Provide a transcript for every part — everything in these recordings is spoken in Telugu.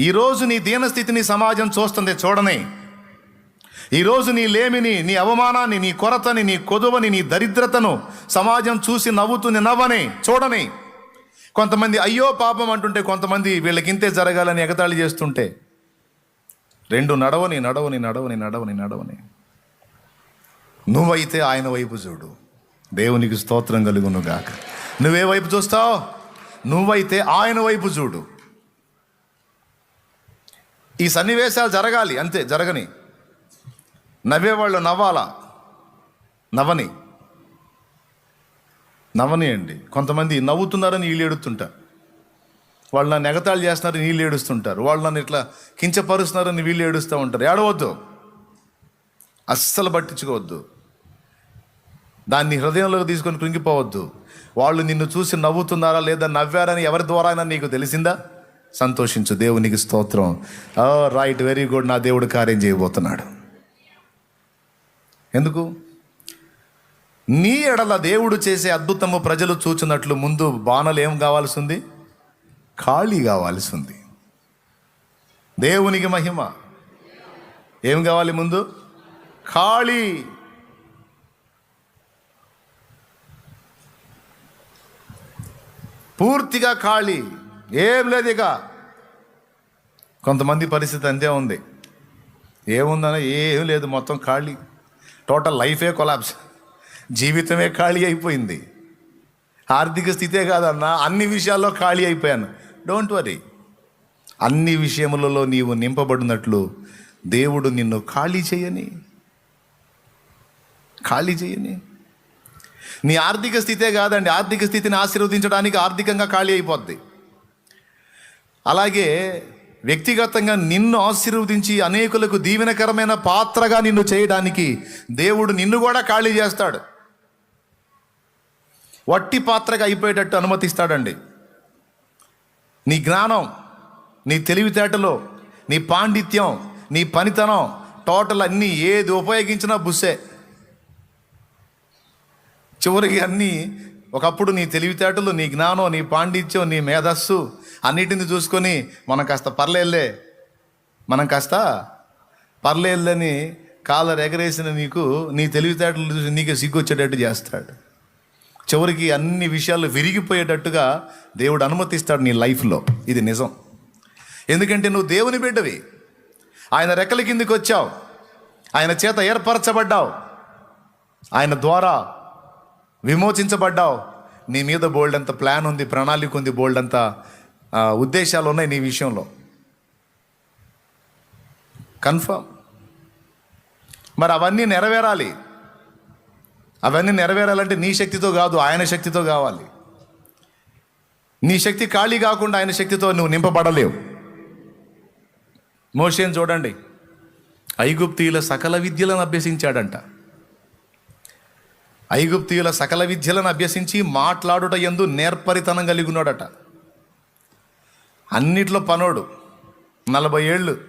ఈరోజు నీ దీనస్థితిని సమాజం చూస్తుంది చూడని. ఈరోజు నీ లేమిని నీ అవమానాన్ని నీ కొరతని నీ కొదువని నీ దరిద్రతను సమాజం చూసి నవ్వుతుంది నవ్వని చూడని. కొంతమంది అయ్యో పాపం అంటుంటే కొంతమంది వీళ్ళకింతే జరగాలని ఎగతాళి చేస్తుంటే. రెండు నడవని నడవని నడవని నడవని నడవని. నువ్వైతే ఆయన వైపు చూడు. దేవునికి స్తోత్రం కలుగునుగాక నువ్వే వైపు చూస్తావు? నువ్వైతే ఆయన వైపు చూడు. ఈ సన్నివేశాలు జరగాలి అంతే జరగని. నవ్వేవాళ్ళు నవ్వాలా? నవ్వని. నవ్వని అండి కొంతమంది నవ్వుతున్నారని వీళ్ళు ఏడుతుంటారు వాళ్ళు నన్ను ఎగతాళి చేస్తున్నారని వీళ్ళు ఏడుస్తుంటారు. వాళ్ళు నన్ను ఇట్లా కించపరుస్తున్నారని వీళ్ళు ఏడుస్తూ ఉంటారు. ఏడవద్దు. అస్సలు పట్టించుకోవద్దు. దాన్ని హృదయంలోకి తీసుకొని కృంగిపోవద్దు. వాళ్ళు నిన్ను చూసి నవ్వుతున్నారా లేదా నవ్వారని ఎవరి ద్వారా అయినా నీకు తెలిసిందా? సంతోషించు. దేవునికి స్తోత్రం. రైట్ వెరీ గుడ్ నా దేవుడు కార్యం చేయబోతున్నాడు. ఎందుకు? నీ ఎడల దేవుడు చేసే అద్భుతము ప్రజలు చూచినట్లు ముందు బాణలు ఏం కావాల్సి ఉంది ఖాళీ కావాల్సి ఉంది దేవునికి మహిమ. ఏం కావాలి ముందు? ఖాళీ. పూర్తిగా ఖాళీ. ఏం లేదు ఇక. కొంతమంది పరిస్థితి అంతే ఉంది. ఏముందనో ఏం లేదు మొత్తం ఖాళీ. టోటల్ లైఫే కొలాబ్స్ జీవితమే ఖాళీ అయిపోయింది. ఆర్థిక స్థితే కాదన్నా అన్ని విషయాల్లో ఖాళీ అయిపోయాను. డోంట్ వరీ అన్ని విషయములలో నీవు నింపబడినట్లు దేవుడు నిన్ను ఖాళీ చేయని. ఖాళీ చేయని. నీ ఆర్థిక స్థితే కాదండి. ఆర్థిక స్థితిని ఆశీర్వదించడానికి ఆర్థికంగా ఖాళీ అయిపోద్ది. అలాగే వ్యక్తిగతంగా నిన్ను ఆశీర్వదించి అనేకులకు దీవెనకరమైన పాత్రగా నిన్ను చేయడానికి దేవుడు నిన్ను కూడా ఖాళీ చేస్తాడు. వట్టి పాత్రగా అయిపోయేటట్టు అనుమతిస్తాడండి. నీ జ్ఞానం నీ తెలివితేటలో నీ పాండిత్యం నీ పనితనం టోటల్ అన్నీ ఏది ఉపయోగించినా బుస్సే. చివరికి అన్నీ ఒకప్పుడు నీ తెలివితేటలు నీ జ్ఞానం నీ పాండిత్యం నీ మేధస్సు అన్నిటిని చూసుకొని మనం కాస్త పర్లేదులే. మనం కాస్త పర్లేదులని కాలర్ ఎగరేసిన నీకు నీ తెలివితేటలు చూసి నీకే సిగ్గొచ్చేటట్టు చేస్తాడు. చివరికి అన్ని విషయాలు విరిగిపోయేటట్టుగా దేవుడు అనుమతిస్తాడు నీ లైఫ్లో. ఇది నిజం. ఎందుకంటే నువ్వు దేవుని బిడ్డవి. ఆయన రెక్కల కిందికి వచ్చావు. ఆయన చేత ఏర్పరచబడ్డావు. ఆయన ద్వారా విమోచించబడ్డావు. నీ మీద బోల్డ్ అంత ప్లాన్ ఉంది ప్రణాళిక ఉంది బోల్డ్ అంత ఉద్దేశాలు ఉన్నాయి నీ విషయంలో. కన్ఫర్మ్. మరి అవన్నీ నెరవేరాలి. అవన్నీ నెరవేరాలంటే నీ శక్తితో కాదు ఆయన శక్తితో కావాలి. నీ శక్తి ఖాళీ కాకుండా ఆయన శక్తితో నువ్వు నింపబడలేవు. మోషేని చూడండి. ఐగుప్తీయుల సకల విద్యలను అభ్యసించాడంట. ఐగుప్తియుల సకల విద్యలను అభ్యసించి మాట్లాడుట ఎందు నేర్పరితనం కలిగి ఉన్నాడట అన్నిట్లో పనోడు. నలభై ఏళ్ళు.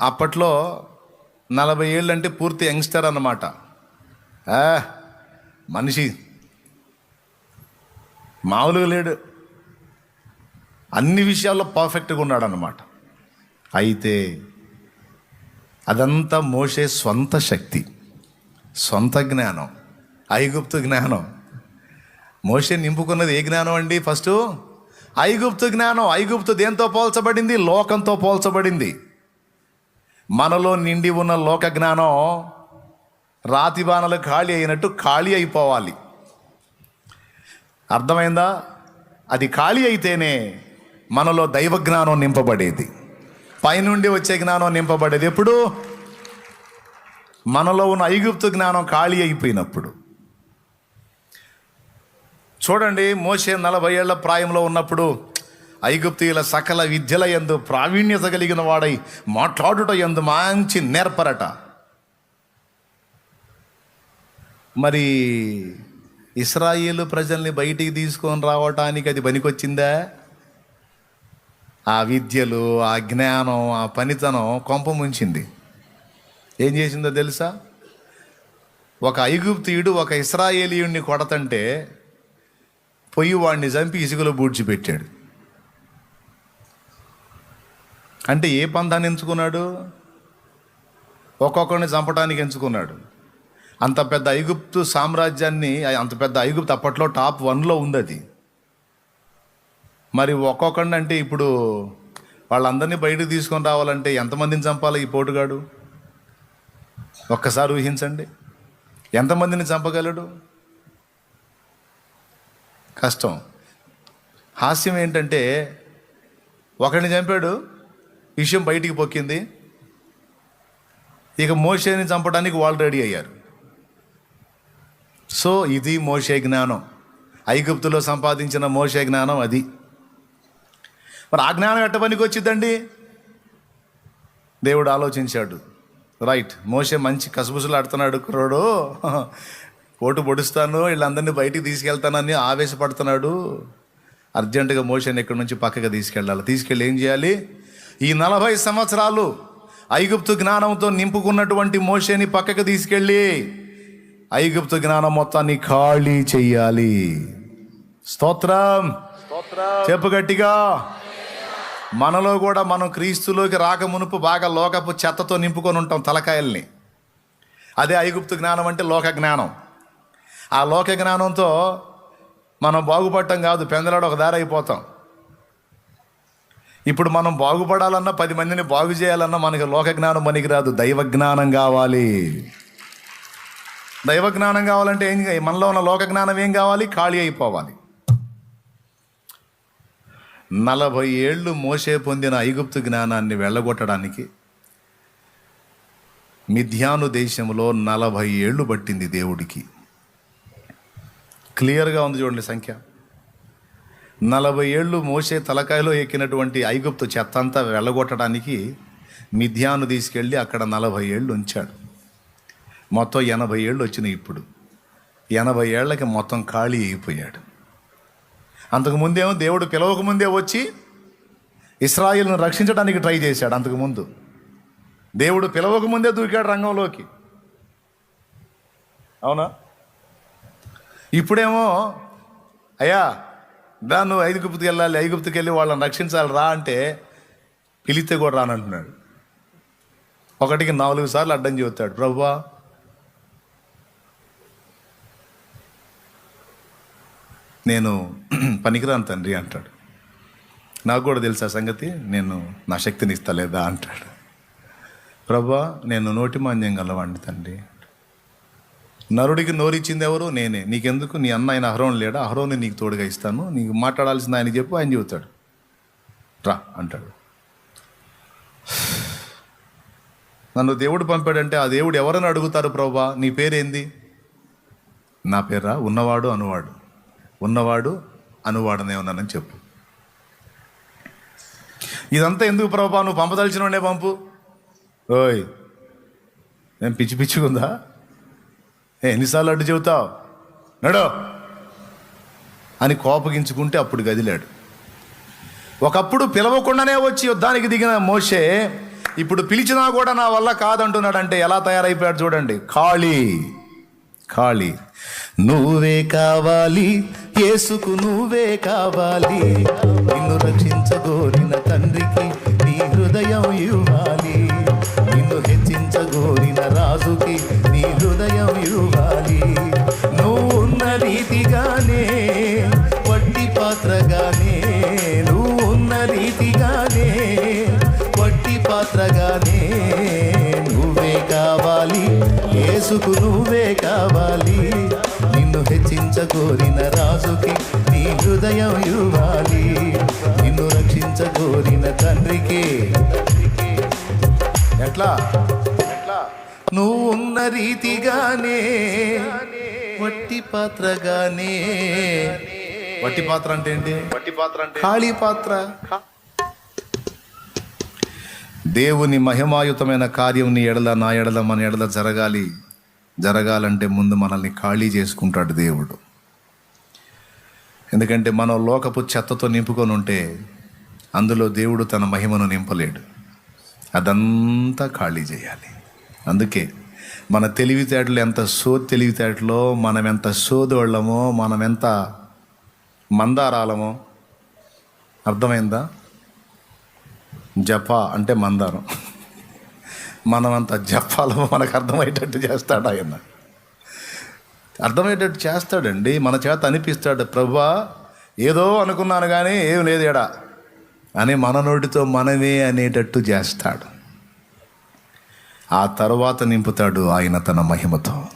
అప్పట్లో నలభై ఏళ్ళు అంటే పూర్తి యంగ్స్టర్ అన్నమాట. మనిషి. మామూలుగా లేడు. అన్ని విషయాల్లో పర్ఫెక్ట్గా ఉన్నాడు అయితే అదంతా మోసే స్వంత శక్తి. సొంత జ్ఞానం ఐగుప్తు జ్ఞానం. మోషే నింపుకున్నది ఏ జ్ఞానం అండి? ఫస్ట్ ఐగుప్తు జ్ఞానం. ఐగుప్తు దేంతో పోల్చబడింది? లోకంతో పోల్చబడింది. మనలో నిండి ఉన్న లోక జ్ఞానం రాతి బాణలు ఖాళీ అయినట్టు ఖాళీ అయిపోవాలి. అర్థమైందా? అది ఖాళీ అయితేనే మనలో దైవ జ్ఞానం నింపబడేది. పైనుండి వచ్చే జ్ఞానం నింపబడేది ఎప్పుడు? మనలో ఉన్న ఐగుప్తు జ్ఞానం ఖాళీ అయిపోయినప్పుడు. చూడండి మోసే నలభై ఏళ్ళ ప్రాయంలో ఉన్నప్పుడు ఐగుప్తీయుల సకల విద్యల ఎందు ప్రావీణ్యత కలిగిన వాడై మాట్లాడుట ఎందు మంచి నేర్పరట. మరి ఇస్రాయేలు ప్రజల్ని బయటికి తీసుకొని రావటానికి అది పనికొచ్చిందా? ఆ విద్యలు ఆ జ్ఞానం ఆ పనితనం కొంప ముంచింది. ఏం చేసిందో తెలుసా? ఒక ఐగుప్తీయుడు ఒక ఇస్రాయేలీయుడిని కొడతంటే పొయ్యి వాడిని చంపి ఇసుకలో బూడ్చిపెట్టాడు అంటే ఏ పంథాన్ని ఎంచుకున్నాడు? ఒక్కొక్కరిని చంపడానికి ఎంచుకున్నాడు. అంత పెద్ద ఐగుప్తు సామ్రాజ్యాన్ని అంత పెద్ద ఐగుప్తు అప్పట్లో టాప్ వన్లో ఉంది అది మరి ఒక్కొక్కడిని అంటే ఇప్పుడు వాళ్ళందరినీ బయటకు తీసుకొని రావాలంటే ఎంతమందిని చంపాలి ఈ పోటుగాడు? ఒక్కసారి ఊహించండి. ఎంతమందిని చంపగలడు? కష్టం. హాస్యం ఏంటంటే ఒకరిని చంపాడు విషయం బయటికి పొక్కింది ఇక మోషేని చంపడానికి వాళ్ళు రెడీ అయ్యారు. సో ఇది మోషే జ్ఞానం. ఐగుప్తులో సంపాదించిన మోషే జ్ఞానం అది. మరి ఆ జ్ఞానం ఎట్ట పనికి వచ్చిందండి దేవుడు ఆలోచించాడు. రైట్ మోషే మంచి కసుబుసులు ఆడుతున్నాడు కుర్రోడు. కోటు పొడుస్తాను వీళ్ళందరినీ బయటికి తీసుకెళ్తానని ఆవేశపడుతున్నాడు. అర్జెంటుగా మోషని ఇక్కడి నుంచి పక్కకి తీసుకెళ్ళాలి. తీసుకెళ్ళి ఏం చేయాలి? ఈ నలభై సంవత్సరాలు ఐగుప్తు జ్ఞానంతో నింపుకున్నటువంటి మోషని పక్కకి తీసుకెళ్ళి ఐగుప్తు జ్ఞానం మొత్తాన్ని ఖాళీ చెయ్యాలి స్తోత్రం. చెప్పు గట్టిగా. మనలో కూడా మనం క్రీస్తులోకి రాక మునుపు బాగా లోకపు చెత్తతో నింపుకొని ఉంటాం తలకాయల్ని. అదే ఐగుప్తు జ్ఞానం అంటే లోక జ్ఞానం. ఆ లోక జ్ఞానంతో మనం బాగుపడటం కాదు పెందలాడు ఒక దారి అయిపోతాం. ఇప్పుడు మనం బాగుపడాలన్నా పది మందిని బాగు చేయాలన్నా మనకి లోక జ్ఞానం పనికిరాదు. దైవ జ్ఞానం కావాలి. దైవ జ్ఞానం కావాలంటే ఏం మనలో ఉన్న లోక జ్ఞానం ఏం కావాలి? ఖాళీ అయిపోవాలి. నలభై ఏళ్ళు మోసే పొందిన ఐగుప్తు జ్ఞానాన్ని వెళ్ళగొట్టడానికి మిథ్యాను దేశంలో నలభై ఏళ్ళు పట్టింది దేవుడికి. క్లియర్గా ఉంది చూడండి సంఖ్య. నలభై ఏళ్ళు మోసే తలకాయలో ఎక్కినటువంటి ఐగుప్తు చెత్త అంతా వెళ్ళగొట్టడానికి మిథ్యాను తీసుకెళ్ళి అక్కడ నలభై ఏళ్ళు ఉంచాడు. మొత్తం ఎనభై ఏళ్ళు వచ్చినాయి ఇప్పుడు. ఎనభై ఏళ్ళకి మొత్తం ఖాళీ అయిపోయాడు. అంతకు ముందేమో దేవుడు పిలవక ముందే వచ్చి ఇస్రాయిల్ను రక్షించడానికి ట్రై చేశాడు అంతకుముందు. దేవుడు పిలవక ముందే దూకాడు రంగంలోకి. అవునా? ఇప్పుడేమో అయ్యా దా నువ్వు ఐదుగుప్తుకి వెళ్ళాలి ఐగుప్తుకి వెళ్ళి వాళ్ళని రక్షించాలి రా అంటే పిలిస్తే కూడా రానంటున్నాడు. ఒకటికి నాలుగు సార్లు అడ్డం చెబుతాడు. ప్రభువా నేను పనికిరాను తండ్రి అంటాడు. నాకు కూడా తెలుసా సంగతి నేను నా శక్తిని ఇస్తా లేదా అంటాడు. ప్రభా నేను నోటి మాన్యం గలవాడిని తండ్రి. నరుడికి నోరిచ్చింది ఎవరు? నేనే. నీకెందుకు? నీ అన్న ఆయన అహరోన్ లేడా? అహరోని నీకు తోడుగా ఇస్తాను. నీకు మాట్లాడాల్సింది ఆయన చెప్పు ఆయన చెబుతాడు. రా అంటాడు. నన్ను దేవుడు పంపాడంటే ఆ దేవుడు ఎవరని అడుగుతారు ప్రభా? నీ పేరేంది? నా పేరా? ఉన్నవాడు అనువాడు. ఉన్నవాడు అనువాడనే ఉన్నానని చెప్పు. ఇదంతా ఎందుకు ప్రభా నువ్వు పంపదలిచిన ఉండే పంపు. ఓయ్ నేను పిచ్చి పిచ్చిగుందా ఎన్నిసార్లు అడ్డు చెబుతావు? నడో! అని కోపగించుకుంటే అప్పుడు గదిలాడు ఒకప్పుడు పిలవకుండానే వచ్చి యుద్ధానికి దిగిన మోషే ఇప్పుడు పిలిచినా కూడా నా వల్ల కాదంటున్నాడంటే ఎలా తయారైపోయాడు చూడండి. ఖాళీ. ఖాళీ నువ్వే కావాలి యేసుకు నువ్వే కావాలి. నిన్ను రక్షించగోరిన తండ్రికి నీ హృదయం ఇవ్వాలి. నిన్ను హెచ్చించగోరిన రాజుకి నీ హృదయం ఇవ్వాలి. నువ్వు ఉన్న రీతిగానే వట్టి పాత్రగానే నువ్వు ఉన్న రీతిగానే వట్టి పాత్రగానే యేసుకు నువ్వే కావాలి. నిన్ను హెచ్చించగోరిన రాజుకి నీ హృదయం ఇవ్వాలి. నిన్ను రక్షించగోరిన తండ్రికి. ఎట్లా? ఎట్లా నువ్వు ఉన్న రీతిగానే వట్టి పాత్రగానే. వట్టి పాత్ర అంటే ఏంటి? వట్టి పాత్ర అంటే ఖాళీ పాత్ర. దేవుని మహిమాయుతమైన కార్యం నీ ఎడల నా ఎడల మన ఎడల జరగాలి. జరగాలంటే ముందు మనల్ని ఖాళీ చేసుకుంటాడు దేవుడు. ఎందుకంటే మనం లోకపు చెత్తతో నింపుకొని ఉంటే అందులో దేవుడు తన మహిమను నింపలేడు. అదంతా ఖాళీ చేయాలి. అందుకే మన తెలివితేటలు ఎంత సో తెలివితేటలో మనం ఎంత సోదోళ్ళమో మనం ఎంత మందారాలమో అర్థమైందా? జప అంటే మందారం. మనమంతా జపాలో మనకు అర్థమయ్యేటట్టు చేస్తాడు ఆయన. అర్థమయ్యేటట్టు చేస్తాడండి. మన చేత అనిపిస్తాడు ప్రభా ఏదో అనుకున్నాను కానీ ఏం లేదు ఎడా అని మన నోటితో మనమే అనేటట్టు చేస్తాడు. ఆ తర్వాత నింపుతాడు ఆయన తన మహిమతో.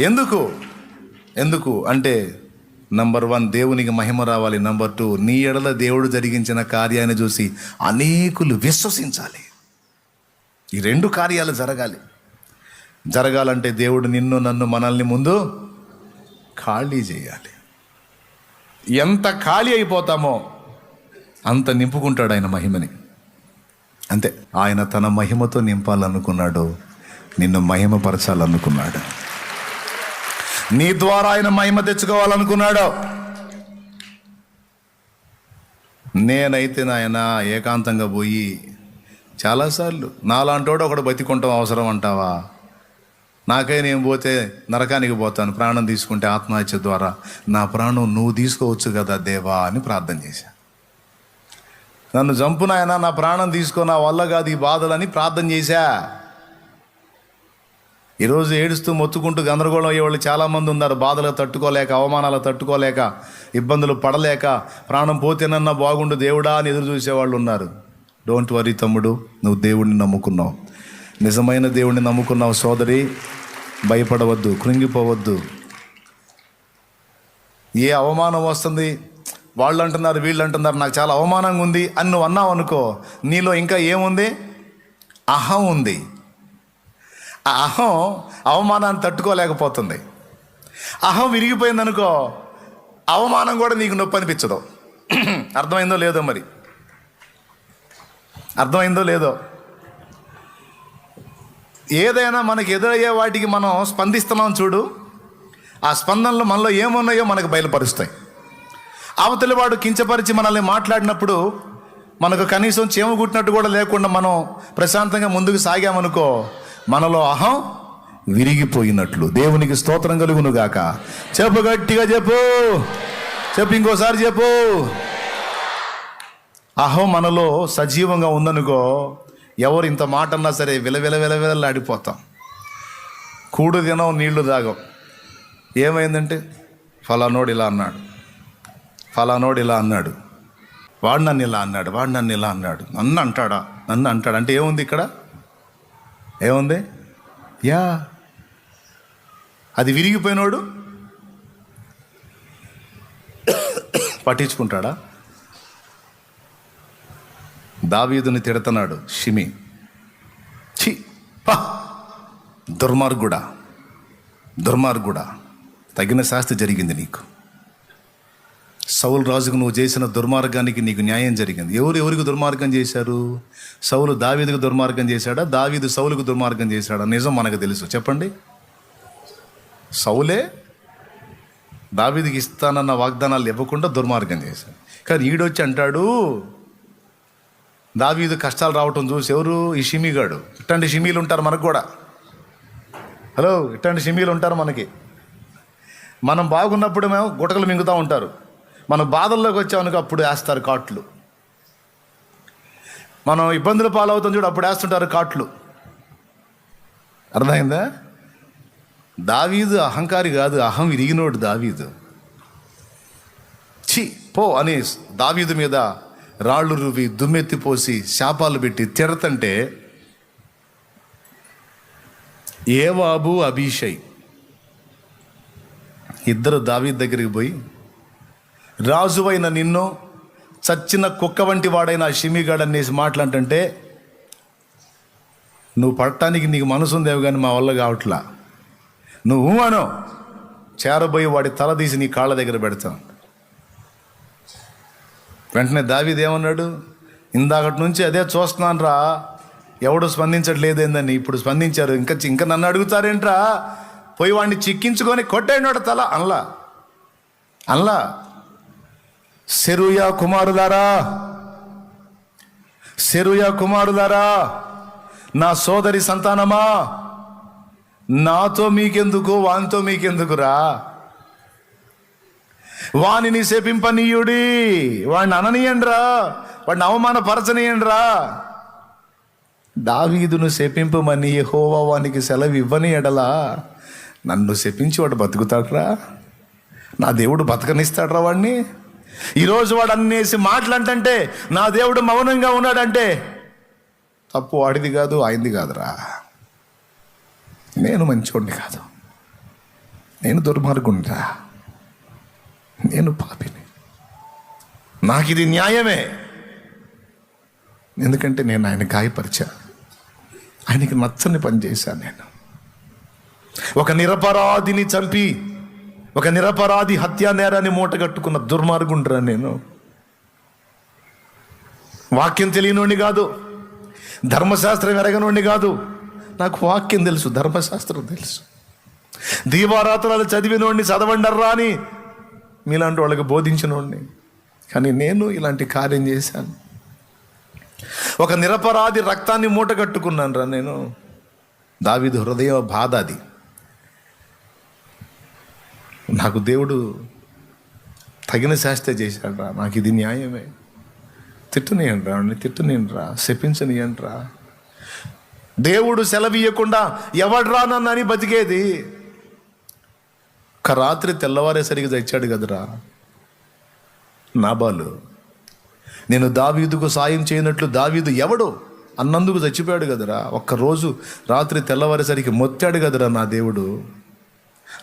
ఎందుకు? ఎందుకు? అంటే నంబర్ వన్ దేవునికి మహిమ రావాలి. నంబర్ టూ నీ ఎడల దేవుడు జరిగించిన కార్యాన్ని చూసి అనేకులు విశ్వసించాలి. ఈ రెండు కార్యాలు జరగాలి. జరగాలంటే దేవుడు నిన్ను నన్ను మనల్ని ముందు ఖాళీ చేయాలి. ఎంత ఖాళీ అయిపోతామో అంత నింపుకుంటాడు ఆయన మహిమని. అంతే. ఆయన తన మహిమతో నింపాలనుకున్నాడు. నిన్ను మహిమపరచాలనుకున్నాడు. నీ ద్వారా ఆయన మహిమ తెచ్చుకోవాలనుకున్నాడు. నేనైతే నాయన ఏకాంతంగా పోయి చాలాసార్లు నాలాంటోడు ఒకడు బతికుంటాం అవసరం అంటావా? నాకై నేను పోతే నరకానికి పోతాను ప్రాణం తీసుకుంటే ఆత్మహత్య ద్వారా. నా ప్రాణం నువ్వు తీసుకోవచ్చు కదా దేవా అని ప్రార్థన చేశా. నన్ను చంపునాయన నా ప్రాణం తీసుకో నా వల్ల కాదు ఈ బాధలని ప్రార్థన చేశా. ఈరోజు ఏడుస్తూ మొత్తుకుంటూ గందరగోళం అయ్యేవాళ్ళు చాలామంది ఉన్నారు. బాధలు తట్టుకోలేక అవమానాలు తట్టుకోలేక ఇబ్బందులు పడలేక ప్రాణం పోతేనన్నా బాగుండు దేవుడా అని ఎదురు చూసేవాళ్ళు ఉన్నారు. డోంట్ వరీ తమ్ముడు నువ్వు దేవుడిని నమ్ముకున్నావు. నిజమైన దేవుడిని నమ్ముకున్నావు సోదరి భయపడవద్దు కృంగిపోవద్దు. ఏ అవమానం వస్తుంది? వాళ్ళు అంటున్నారు వీళ్ళు అంటున్నారు నాకు చాలా అవమానంగా ఉంది అని నువ్వు అన్నావు అనుకో నీలో ఇంకా ఏముంది? అహం ఉంది. ఆ అహం అవమానాన్ని తట్టుకోలేకపోతుంది. అహం విరిగిపోయిందనుకో అవమానం కూడా నీకు నొప్పి అనిపించదు. అర్థమైందో లేదో మరి? అర్థమైందో లేదో? ఏదైనా మనకి ఎదురయ్యే వాటికి మనం స్పందిస్తున్నాం చూడు ఆ స్పందనలు మనలో ఏమున్నాయో మనకు బయలుపరుస్తాయి. అవతలి వాడు కించపరిచి మనల్ని మాట్లాడినప్పుడు మనకు కనీసం చేమ కుట్టినట్టు కూడా లేకుండా మనం ప్రశాంతంగా ముందుకు సాగామనుకో మనలో అహం విరిగిపోయినట్లు. దేవునికి స్తోత్రం కలుగును గాక చెప్పు గట్టిగా చెప్పు. చెప్పు ఇంకోసారి చెప్పు. అహం మనలో సజీవంగా ఉందనుకో ఎవరు ఇంత మాట అన్నా సరే విలవిల ఆడిపోతాం. కూడు తినం నీళ్ళు తాగం. ఏమైందంటే ఫలానోడు ఇలా అన్నాడు. ఫలానోడు ఇలా అన్నాడు. వాడు నన్ను ఇలా అన్నాడు వాడు నన్ను ఇలా అన్నాడు. నన్ను అంటాడా? నన్ను అంటాడు? అంటే ఏముంది ఇక్కడ? ఏముంది? యా. అది విరిగిపోయినోడు పట్టించుకుంటాడా? దావీదుని తిడుతున్నాడు షిమి. ఛీ పా. దుర్మార్గుడా. దుర్మార్గుడా. తగిన శాస్తి జరిగింది నీకు. సౌలు రాజుకు నువ్వు చేసిన దుర్మార్గానికి నీకు న్యాయం జరిగింది. ఎవరు ఎవరికి దుర్మార్గం చేశారు? సౌలు దావీదుకు దుర్మార్గం చేశాడా? దావీదు సౌలుకు దుర్మార్గం చేశాడా? నిజం మనకు తెలుసు. చెప్పండి. సౌలే దావీదికి ఇస్తానన్న వాగ్దానాలు ఇవ్వకుండా దుర్మార్గం చేశాడు. కానీ ఈడొచ్చి అంటాడు దావీదు కష్టాలు రావటం చూసి ఎవరు? ఈ షిమిగాడు. ఇట్లాంటి షిమీలు ఉంటారు మనకు కూడా. హలో ఇట్లాంటి షిమీలు ఉంటారు మనకి. మనం బాగున్నప్పుడు మేము గుటకలు మింగుతూ ఉంటారు. మన బాధల్లోకి వచ్చామనుకో అప్పుడు వేస్తారు కాట్లు. మనం ఇబ్బందుల పాలవుతాం చూడు అప్పుడు వేస్తుంటారు కాట్లు. అర్థమైందా? దావీదు అహంకారి కాదు అహం విరిగినోడు దావీదు. ఛీ పో అని దావీదు మీద రాళ్ళు రువి దుమ్మెత్తిపోసి శాపాలు పెట్టి తిడతంటే ఏవాబు అభిషయ్ ఇద్దరు దావీద్ దగ్గరికి పోయి రాజువైన నిన్ను చచ్చిన కుక్క వంటి వాడైన షిమిగాడు అనేసి మాట్లాడంటే నువ్వు పడటానికి నీకు మనసు ఉందేవి కానీ మా వల్ల కావట్లా. నువ్వు అను. చేరబోయి వాడి తల తీసి నీ కాళ్ళ దగ్గర పెడతాను వెంటనే దావిదేమన్నాడు ఇందాకటి నుంచి అదే చూస్తున్నాను రా ఎవడు స్పందించట్లేదేందని ఇప్పుడు స్పందించారు. ఇంకా ఇంకా నన్ను అడుగుతారేంట్రా? పోయి వాడిని చిక్కించుకొని కొట్టేనాడు తల. అనలా. అనలా. సెరుయా కుమారులారా సెరుయా కుమారులారా నా సోదరి సంతానమా నాతో మీకెందుకు వానితో మీకెందుకురా? వానిని శపింపనీయుడి వాడిని అననీయండిరా వాడిని అవమానపరచనీయండిరా. దావీదును శపింపమని యహోవా వానికి సెలవు ఇవ్వని ఎడలా నన్ను శపించి వాడు బతుకుతాడురా. నా దేవుడు బతకనిస్తాడురా వాడిని ఈరోజు వాడు అన్నేసి మాటలంటే నా దేవుడు మౌనంగా ఉన్నాడంటే. తప్పు వాడిది కాదు ఆయనది కాదురా. నేను మంచోడిని కాదు. నేను దుర్మార్గుండ్రా నేను పాపిని. నాకు ఇది న్యాయమే. ఎందుకంటే నేను ఆయన గాయపరిచా. ఆయనకి నచ్చని పని చేశాను నేను. ఒక నిరపరాధిని చంపి ఒక నిరపరాధి హత్యా నేరాన్ని మూటగట్టుకున్న దుర్మార్గుండ్రా నేను. వాక్యం తెలియనోడిని కాదు ధర్మశాస్త్రం ఎరగనోడిని కాదు నాకు వాక్యం తెలుసు ధర్మశాస్త్రం తెలుసు. దీవారాత్రాలు చదివినోడిని చదవండర్రా అని మీలాంటి వాళ్ళకి బోధించినోడిని. కానీ నేను ఇలాంటి కార్యం చేశాను. ఒక నిరపరాధి రక్తాన్ని మూటగట్టుకున్నాను రా నేను. దావిది హృదయ బాధ అది. నాకు దేవుడు తగిన శాస్త్ర చేశాడురా. నాకు ఇది న్యాయమే. తిట్టనియండి రా శపించనియండ్రా దేవుడు సెలవియకుండా ఎవడ్రా నన్నని బతికేది? ఒక రాత్రి తెల్లవారేసరికి తెచ్చాడు కదరా. నాబాలు నేను దావీదుకు సాయం చేయనట్లు దావీదు ఎవడు? అన్నందుకు చచ్చిపోయాడు కదరా. ఒక్కరోజు రాత్రి తెల్లవారేసరికి మొత్తాడు కదరా నా దేవుడు.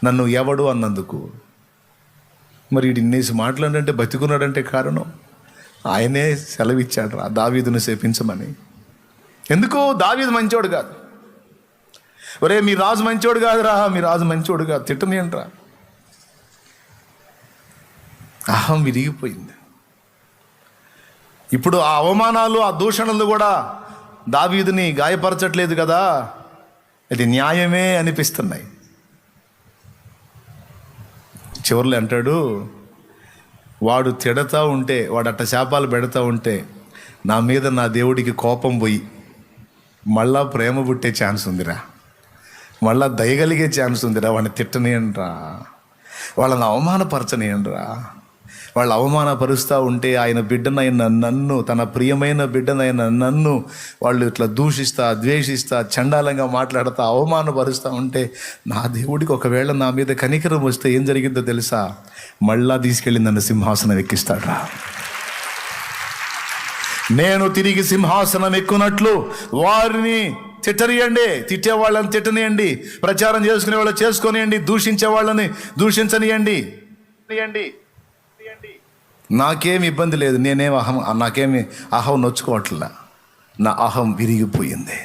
నన్ను ఎవడు అన్నందుకు? మరి వీడు ఇన్నేసి మాట్లాడంటే బతికున్నాడంటే కారణం? ఆయనే సెలవిచ్చాడు రా దావీదును సేపించమని ఎందుకు? దావీదు మంచోడు కాదు. ఒరే మీ రాజు మంచోడు కాదురా మీ రాజు మంచోడు కాదు. తిట్టని అహం విరిగిపోయింది. ఇప్పుడు ఆ అవమానాలు ఆ దూషణలు కూడా దావీదుని గాయపరచట్లేదు కదా? ఇది న్యాయమే అనిపిస్తున్నాయి. చివరిలో అంటాడు వాడు తిడతా ఉంటే వాడు అట్ట శాపాలు పెడతా ఉంటే నా మీద నా దేవుడికి కోపం పోయి మళ్ళా ప్రేమ పుట్టే ఛాన్స్ ఉందిరా. మళ్ళా దయగలిగే ఛాన్స్ ఉందిరా వాడిని తిట్టనియండ్రా. వాళ్ళని అవమానపరచనియండ్రా. వాళ్ళు అవమానపరుస్తూ ఉంటే ఆయన బిడ్డనైన నన్ను తన ప్రియమైన బిడ్డనైన నన్ను వాళ్ళు ఇట్లా దూషిస్తా ద్వేషిస్తా చండాలంగా మాట్లాడుతా అవమానపరుస్తూ ఉంటే నా దేవుడికి ఒకవేళ నా మీద కనికరం వస్తే ఏం జరిగిందో తెలుసా? మళ్ళా తీసుకెళ్ళి నన్ను సింహాసనం ఎక్కిస్తాడా నేను తిరిగి సింహాసనం ఎక్కునట్లు వారిని తిట్టనియండి తిట్టే వాళ్ళని తిట్టనియండి ప్రచారం చేసుకునే వాళ్ళు చేసుకొనియండి దూషించే వాళ్ళని దూషించనియండి. నాకేం ఇబ్బంది లేదు నేనేం అహం నాకేమి అహం నొచ్చుకోవట్లా. నా అహం విరిగిపోయింది.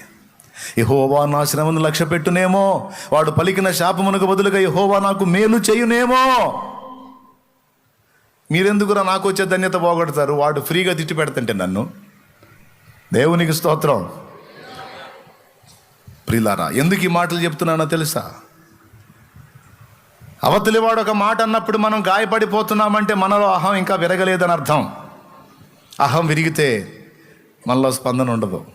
యహోవా నా శ్రమను లక్ష్య పెట్టునేమో వాడు పలికిన శాపమునకు బదులుగా యహోవా నాకు మేలు చేయునేమో. మీరెందుకురా నాకు వచ్చే ధన్యత పోగొడతారు? వాడు ఫ్రీగా తిట్టి పెడతంటే నన్ను. దేవునికి స్తోత్రం. ప్రిలారా ఎందుకు ఈ మాటలు చెప్తున్నానో తెలుసా? అవతలి వాడు ఒక మాట అన్నప్పుడు మనం గాయపడిపోతున్నామంటే మనలో అహం ఇంకా విరగలేదని అర్థం. అహం విరిగితే మనలో స్పందన ఉండదు.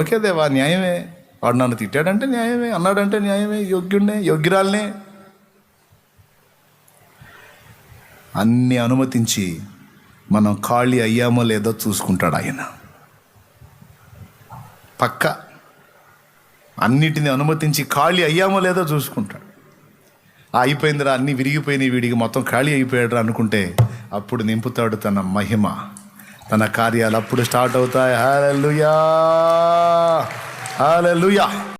ఓకే దేవా న్యాయమే. వాడు నన్ను తిట్టాడంటే న్యాయమే అన్నాడంటే న్యాయమే యోగ్యుడినే యోగ్యురాల్నే. అన్ని అనుమతించి మనం ఖాళీ అయ్యామో లేదో చూసుకుంటాడు ఆయన. పక్క. అన్నిటిని అనుమతించి ఖాళీ అయ్యామో లేదో చూసుకుంటాడు. అయిపోయిందిరా అన్నీ విరిగిపోయినాయి వీడికి మొత్తం ఖాళీ అయిపోయాడు అనుకుంటే అప్పుడు నింపుతాడు తన మహిమ. తన కార్యాలు అప్పుడు స్టార్ట్ అవుతాయి. హాలూయా హాలూయా